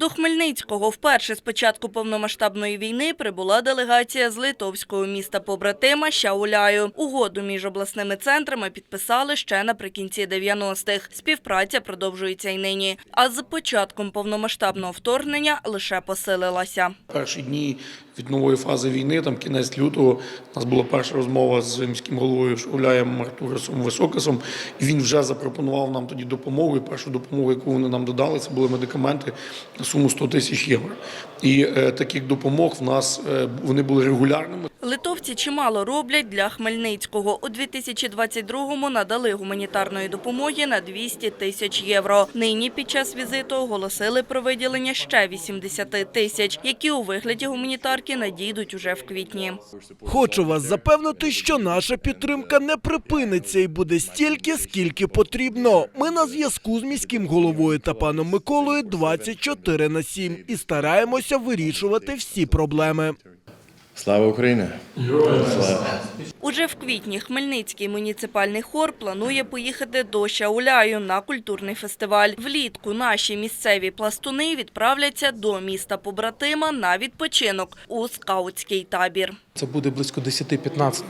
До Хмельницького вперше з початку повномасштабної війни прибула делегація з литовського міста побратима Щауляю. Угоду між обласними центрами підписали ще наприкінці 90-х. Співпраця продовжується й нині. А з початком повномасштабного вторгнення лише посилилася. Перші дні від нової фази війни, там кінець лютого, у нас була перша розмова з міським головою Шуляєм Артурисом Високасом. Він вже запропонував нам тоді допомогу. І першу допомогу, яку вони нам додали, це були медикаменти суму 100 тисяч євро. І е, таких допомог в нас е, вони були регулярними. Литовці чимало роблять для Хмельницького. У 2022-му надали гуманітарної допомоги на 200 тисяч євро. Нині під час візиту оголосили про виділення ще 80 тисяч, які у вигляді гуманітарки надійдуть уже в квітні. Хочу вас запевнити, що наша підтримка не припиниться і буде стільки, скільки потрібно. Ми на зв'язку з міським головою та паном Миколою 24 на 7 і стараємося вирішувати всі проблеми. Слава Україні! Уже в квітні Хмельницький муніципальний хор планує поїхати до Шауляю на культурний фестиваль. Влітку наші місцеві пластуни відправляться до міста побратима на відпочинок у скаутський табір. Це буде близько 10-15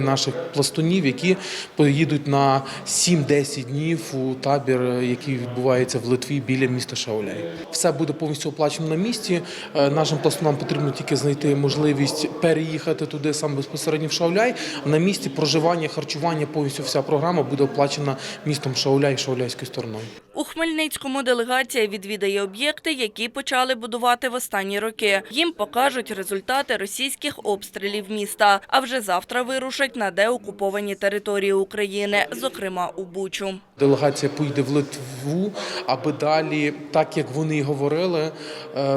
наших пластунів, які поїдуть на 7-10 днів у табір, який відбувається в Литві біля міста Шауляй. Все буде повністю оплачено на місці. Е, Нашим пластунам потрібно тільки знайти можливість переїхати туди саме безпосередньо в Шауляй. На місці проживання, харчування, повністю вся програма буде оплачена містом Шауляй і Шауляйською стороною. У Хмельницькому делегація відвідає об'єкти, які почали будувати в останні роки. Їм покажуть результати російських обстрілів міста. А вже завтра вирушать на деокуповані території України, зокрема у Бучу. Делегація поїде в Литву, аби далі, так як вони і говорили, е,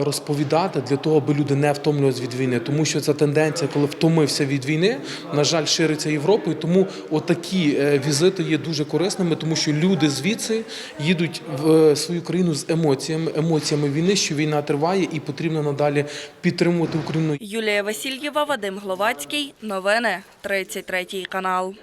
розповідати для того, аби люди не втомлювалися від війни. Тому що ця тенденція, коли втомився від війни, на жаль, шириться Європою. Тому отакі е, візити є дуже корисними, тому що люди звідси їдуть в е, свою країну з емоціями, емоціями війни, що війна триває, і потрібно надалі підтримувати Україну. Юлія Васильєва, Вадим Гловацький. Новини 33 канал.